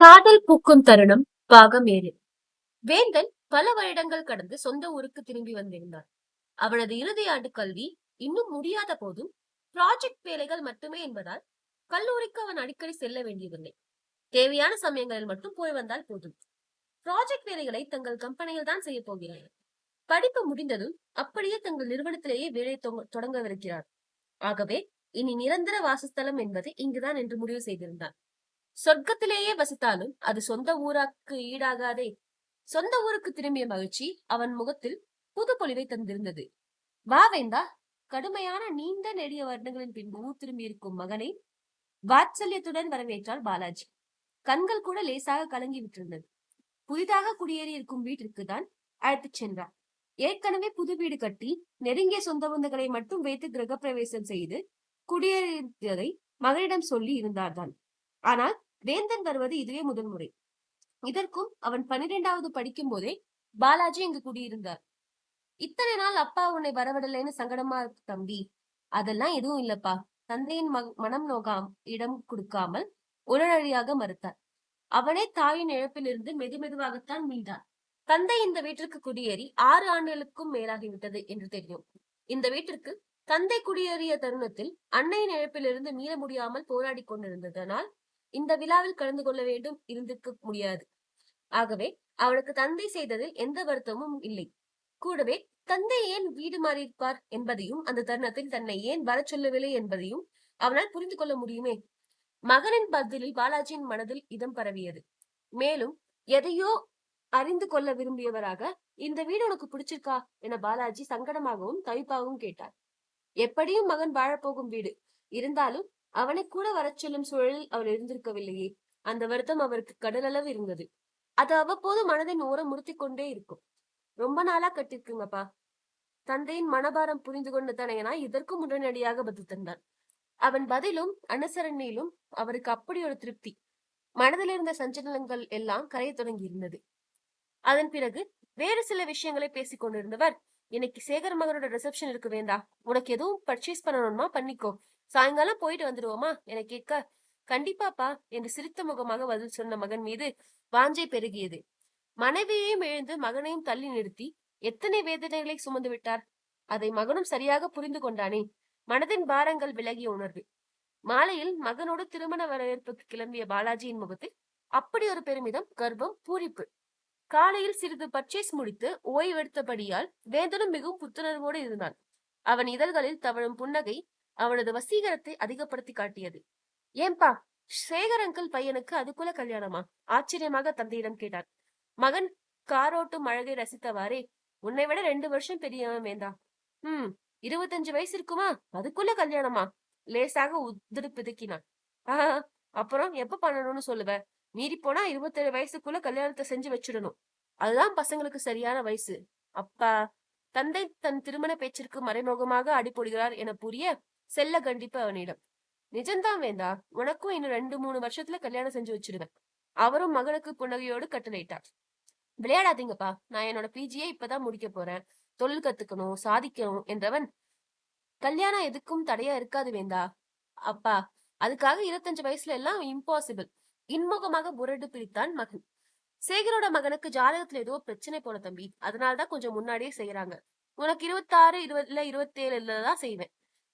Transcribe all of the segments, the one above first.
காதல் பூக்கும் தருணம் பாகம் ஏழு. வேந்தன் பல வருடங்கள் கடந்து சொந்த ஊருக்கு திரும்பி வந்திருந்தார். அவனது இறுதி ஆண்டு கல்வி இன்னும் முடியாத போதும் ப்ராஜெக்ட் வேலைகள் மட்டுமே என்பதால் கல்லூரிக்கு அவன் அடிக்கடி செல்ல வேண்டியதில்லை. தேவையான சமயங்களில் மட்டும் போய் வந்தால் போதும். ப்ராஜெக்ட் வேலைகளை தங்கள் கம்பெனியில் தான் செய்ய போகிறார்கள். படிப்பு முடிந்ததும் அப்படியே தங்கள் நிறுவனத்திலேயே வேலை தொடங்கவிருக்கிறார். ஆகவே இனி நிரந்தர வாசஸ்தலம் என்பது இங்குதான் என்று முடிவு செய்திருந்தான் சொர்க்கத்திலேயே வசித்தாலும் அது சொந்த ஊராக்கு ஈடாகாதே. சொந்த ஊருக்கு திரும்பிய மகிழ்ச்சி அவன் முகத்தில் புது பொலிவை தந்திருந்தது. வா வேந்தா. கடுமையான நீண்ட நெடிய வருடங்களின் பின்பு ஊர் திரும்பி இருக்கும் மகனை வாத்சல்யத்துடன் வரவேற்றார் பாலாஜி. கண்கள் கூட லேசாக கலங்கி விட்டிருந்தது புதிதாக குடியேறி இருக்கும் வீட்டிற்கு தான் அழைத்துச் சென்றார் ஏற்கனவே புது வீடு கட்டி நெருங்கிய சொந்த பந்தங்களை மட்டும் வைத்து கிரகப்பிரவேசம் செய்து குடியேறியதை மகனிடம் சொல்லி இருந்தார்தான். ஆனால் வேந்தன் வருவது இதுவே முதல் முறை. இதற்கும் அவன் பன்னிரெண்டாவது படிக்கும் போதே பாலாஜி இங்கு குடியிருந்தார். இத்தனை நாள் அப்பா உன்னை வரவிடலைன்னு சங்கடமா இருக்கு தம்பி. அதெல்லாம் எதுவும் இல்லப்பா. தந்தையின் மனம் நோகாம் இடம் கொடுக்காமல் உடனடியாக மறுத்தார். அவனே தாயின் இழப்பிலிருந்து மெது மெதுவாகத்தான் மீண்டான். தந்தை இந்த வீட்டிற்கு குடியேறி ஆறு ஆண்டுகளுக்கும் மேலாகிவிட்டது என்று தெரியும். இந்த வீட்டிற்கு தந்தை குடியேறிய தருணத்தில் அன்னையின் இழப்பிலிருந்து மீள முடியாமல் போராடி கொண்டிருந்ததனால் இந்த விழாவில் கலந்து கொள்ள வேண்டும் இருந்திருக்க முடியாது. ஆகவே அவளுக்கு தந்தை செய்ததில் எந்த வருத்தமும் இல்லை. கூடவே தந்தை ஏன் வீடு மாறியிருப்பார் என்பதையும் அந்த தருணத்தில் தன்னை ஏன் வரச் சொல்லவில்லை என்பதையும் அவனால் புரிந்து கொள்ள முடியுமே. மகனின் பதிலில் பாலாஜியின் மனதில் இதம் பரவியது. மேலும் எதையோ அறிந்து கொள்ள விரும்பியவராக இந்த வீடு உனக்கு பிடிச்சிருக்கா? என பாலாஜி சங்கடமாகவும் தவிப்பாகவும் கேட்டார். எப்படியும் மகன் வாழப்போகும் வீடு. இருந்தாலும் அவனை கூட வரச் சொல்லும் சூழலில் அவள் இருந்திருக்கவில்லையே. அந்த வருத்தம் அவருக்கு கடலளவு இருந்தது. அது அவ்வப்போது மனதின் ஓரம் முறுத்தி கொண்டே இருக்கும். ரொம்ப நாளா கட்டிருக்குங்கப்பா. தந்தையின் மனபாரம் புரிந்து கொண்ட தனையனா இதற்கும் உடனடியாக பதில் தந்தான் அவன் பதிலும் அனுசரணையிலும் அவருக்கு அப்படி ஒரு திருப்தி. மனதில் இருந்த சஞ்சலங்கள் எல்லாம் கரைய தொடங்கி இருந்தது. அதன் பிறகு வேறு சில விஷயங்களை பேசிக் கொண்டிருந்தவர் இன்னைக்கு சேகர் மகனோட ரிசப்ஷன் இருக்கு வேண்டா. உனக்கு எதுவும் பர்ச்சேஸ் பண்ணணுமா? பண்ணிக்கோ. சாயங்காலம் போயிட்டு வந்துடுவோமா? என கேட்க கண்டிப்பாப்பா என்று சிரித்த முகமாக பதில் சொன்ன மகன் மீது வாஞ்சை பெருகியது. மனைவியையும் எழுந்து மகனையும் தள்ளி நிறுத்தி எத்தனை வேதனைகளை சுமந்து விட்டார்? அதை மகனும் சரியாக புரிந்து கொண்டானே. மனதின் பாரங்கள் விலகிய உணர்வு. மாலையில் மகனோடு திருமண வரவேற்புக்கு கிளம்பிய பாலாஜியின் முகத்தில் அப்படி ஒரு பெருமிதம் கர்வம் பூரிப்பு. காலையில் சிறிது பர்ச்சேஸ் முடித்து ஓய்வெடுத்தபடியால் வேந்தனும் மிகவும் புத்துணர்வோடு இருந்தான். அவன் இதழ்களில் தவழும் புன்னகை அவனது வசீகரத்தை அதிகப்படுத்தி காட்டியது. ஏன்பா சேகர் அங்கிள் பையனுக்கு அதுக்குள்ள கல்யாணமா? ஆச்சரியமாக தந்தையிடம் கேட்டார். மகன் காரோட்டும் அழகை ரசித்தவாறே உன்னை விட ரெண்டு வருஷம் பெரியவன் வேண்டா. ஹம் இருபத்தஞ்சு வயசு இருக்குமா? அதுக்குள்ள கல்யாணமா? லேசாக உதிரி பிதுக்கினான். ஆஹ் அப்புறம் எப்ப பண்ணணும்னு சொல்லுவ? மீறி போனா இருபத்தேழு வயசுக்குள்ள கல்யாணத்தை செஞ்சு வச்சிடணும். அதுதான் பசங்களுக்கு சரியான வயசு. அப்பா தந்தை தன் திருமண பேச்சிற்கு மறைமுகமாக அடிபொடுகிறார் என புரிய செல்ல கண்டிப்பா அவனிடம். நிஜம்தான் வேண்டா உனக்கும் இன்னும் ரெண்டு மூணு வருஷத்துல கல்யாணம் செஞ்சு வச்சிருவேன். அவரும் மகனுக்கு புன்னகையோடு கட்டளையிட்டார். விளையாடாதீங்கப்பா நான் என்னோட பிஜியை இப்பதான் முடிக்க போறேன். தொழில் கத்துக்கணும் சாதிக்கணும் என்றவன் கல்யாணம் எதுக்கும் தடையா இருக்காது வேண்டா அப்பா அதுக்காக இருபத்தஞ்சு வயசுல எல்லாம் இம்பாசிபிள் இன்முகமாக புரடு பிடித்தான் மகன். சேகரோட மகனுக்கு ஜாதகத்துல ஏதோ பிரச்சனை போல தம்பி. அதனாலதான் கொஞ்சம் முன்னாடியே செய்யறாங்க உனக்கு இருபத்தாறு இருபதுல இருபத்தேழுல தான் செய்வேன்.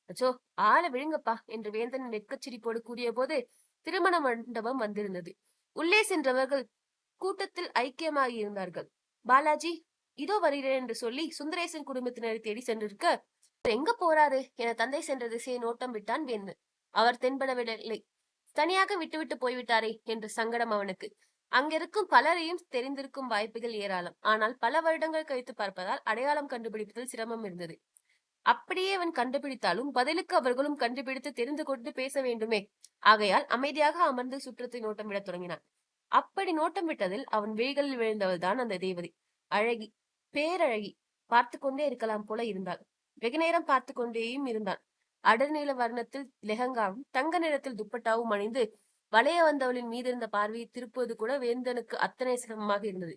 அச்சோ ஆளை விழுங்கப்பா என்று வேந்தன் வெட்கச்சிரிப்போடு கூறிய போது திருமண மண்டபம் வந்திருந்தது. உள்ளே சென்றவர்கள் கூட்டத்தில் ஐக்கியமாகியிருந்தார்கள் பாலாஜி இதோ வருகிறேன் என்று சொல்லி சுந்தரேசன் குடும்பத்தினரை தேடி சென்றிருக்க எங்க போறாரு என தந்தை சென்ற திசையை நோட்டம் விட்டான் வேந்தன். அவர் தென்படவில்லை. தனியாக விட்டுவிட்டு போய்விட்டாரே என்று சங்கடம் அவனுக்கு. அங்கிருக்கும் பலரையும் தெரிந்திருக்கும் வாய்ப்புகள் ஏராளம். ஆனால் பல வருடங்கள் கழித்து பார்ப்பதால் அடையாளம் கண்டுபிடிப்பதில் சிரமம் இருந்தது. அப்படியே அவன் கண்டுபிடித்தாலும் பதிலுக்கு அவர்களும் கண்டுபிடித்து தெரிந்து கொண்டு பேச வேண்டுமே. ஆகையால் அமைதியாக அமர்ந்து சுற்றத்தை நோட்டம் தொடங்கினான். அப்படி நோட்டம் விட்டதில் அவன் விழிகளில் விழுந்தவள் தான் அந்த தேவதை. அழகி பேரழகி பார்த்து கொண்டே இருக்கலாம் போல இருந்தாள். வெகு நேரம் பார்த்து கொண்டேயும் இருந்தான். அடர்நீல வர்ணத்தில் லெஹங்காவும் தங்க நிறத்தில் துப்பட்டாவும் அணிந்து வளைய வந்தவளின் மீது இருந்த பார்வையை திருப்புவது கூட வேந்தனுக்கு அத்தனை சிரமமாக இருந்தது.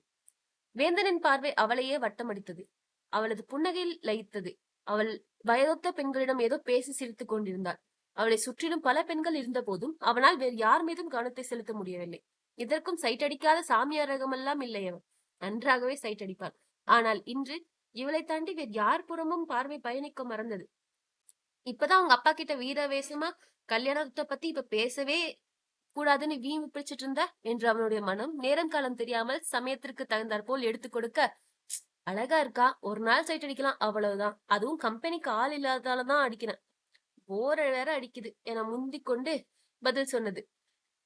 வேந்தனின் பார்வை அவளையே வட்டமடித்தது. அவளது புன்னகையில் லயித்தது. அவள் வயதொத்த பெண்களிடம் ஏதோ பேசி சிரித்துக் கொண்டிருந்தாள். அவளை சுற்றிலும் பல பெண்கள் இருந்த போதும் அவனால் வேறு யார் மீதும் கவனத்தை செலுத்த முடியவில்லை. இதற்கும் சைட் அடிக்காத சாமியார் ரகமெல்லாம் இல்லை அவன் நன்றாகவே சைட் அடிப்பான் ஆனால் இன்று இவளை தாண்டி வேறு யார் புறமும் பார்வை பயணிக்க மறந்தது. இப்பதான் அவங்க அப்பா கிட்ட வீரவேசமா கல்யாணத்தை பத்தி இப்ப பேசவே கூடாதுன்னு வீம்பு பிடிச்சிட்டு இருந்தா? என்று அவனுடைய மனம் நேரம் காலம் தெரியாமல் சமயத்திற்கு தகுந்தாற்போல் எடுத்து கொடுக்க அழகா இருக்கா? ஒரு நாள் சைட் அடிக்கலாம் அவ்வளவுதான். அதுவும் கம்பெனிக்கு ஆள் இல்லாததாலதான் அடிக்கிறேன். போற வேற அடிக்குது. என முந்தி கொண்டு பதில் சொன்னது.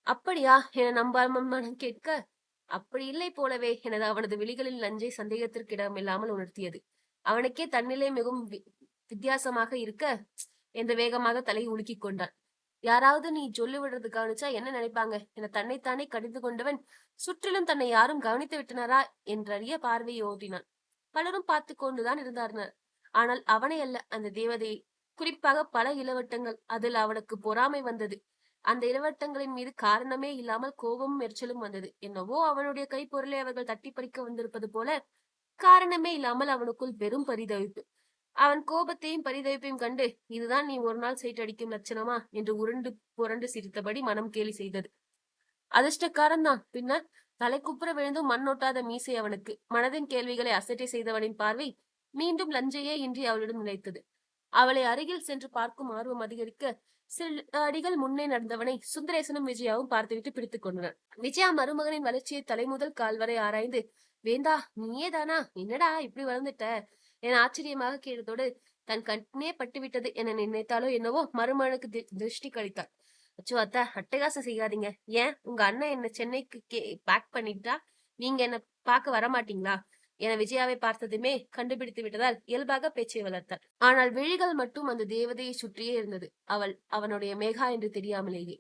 அப்படியா? என நம்பாம கேட்க? அப்படி இல்லை போலவே எனது அவனது விழிகளில் நஞ்சை சந்தேகத்திற்கு இடமில்லாமல் உணர்த்தியது. அவனுக்கே தன்னிலை மிகவும் வி- வித்தியாசமாக இருக்க என்று வேகமாக தலையை உலுக்கிக் கொண்டான். யாராவது நீ சொல்லி விடுறது கவனிச்சா என்ன நினைப்பாங்க? என தன்னைத்தானே கடிந்து கொண்டவன் சுற்றிலும் தன்னை யாரும் கவனித்து விட்டனரா? என்றறிய பார்வையை ஓட்டினான். பலரும் பார்த்து கொண்டுதான் இருந்தார்கள். ஆனால் அவனை அல்ல அந்த தேவதையை குறிப்பாக பல இளவட்டங்கள் அதில் அவனுக்கு பொறாமை வந்தது. அந்த இளவட்டங்களின் மீது காரணமே இல்லாமல் கோபமும் எரிச்சலும் வந்தது. என்னவோ அவனுடைய கைப்பொருளை அவர்கள் தட்டி பறிக்க வந்திருப்பது போல காரணமே இல்லாமல் அவனுக்குள் பெரும் பரிதவிப்பு. அவன் கோபத்தையும் பரிதவிப்பையும் கண்டு இதுதான் நீ ஒரு நாள் சைட்டடிக்கும் லட்சணமா? என்று உருண்டு புரண்டு சிரித்தபடி மனம் கேலி செய்தது. அதிர்ஷ்டக்காரன் தான். பின்னர் தலைக்குப்புற விழுந்தும் மண்ணொட்டாத மீசை அவனுக்கு மனதின் கேள்விகளை அசட்டை செய்தவனின் பார்வை மீண்டும் லஞ்சையே இன்றி அவளிடம் நிலைத்தது. அவளை அருகில் சென்று பார்க்கும் ஆர்வம் அதிகரிக்க சில அடிகள் முன்னே நடந்தவனை சுந்தரேசனும் விஜயாவும் பார்த்துவிட்டு பிடித்துக் கொண்டனர். விஜயா மருமகனின் வளர்ச்சியை தலைமுதல் கால் வரை ஆராய்ந்து வேண்டா நீயே தானா? என்னடா இப்படி வளர்ந்துட்ட என ஆச்சரியமாக கேட்டதோடு தன் கண்ணே பட்டுவிட்டது என நினைத்தாலோ என்னவோ மருமகனுக்கு தி- திருஷ்டி கழித்தாள். அச்சோ! அத்தா அட்டகாசம் செய்யாதீங்க. ஏன்? உங்க அண்ணன் என்ன சென்னைக்கு கே பேக் பண்ணிட்டா? நீங்க என்ன பார்க்க வரமாட்டீங்களா என விஜயாவை பார்த்ததுமே கண்டுபிடித்து விட்டதால் இயல்பாக பேச்சை வளர்த்தாள். ஆனால் விழிகள் மட்டும் அந்த தேவதையை சுற்றியே இருந்தது. அவள் அவனுடைய மேகா என்று தெரியாமலேயே.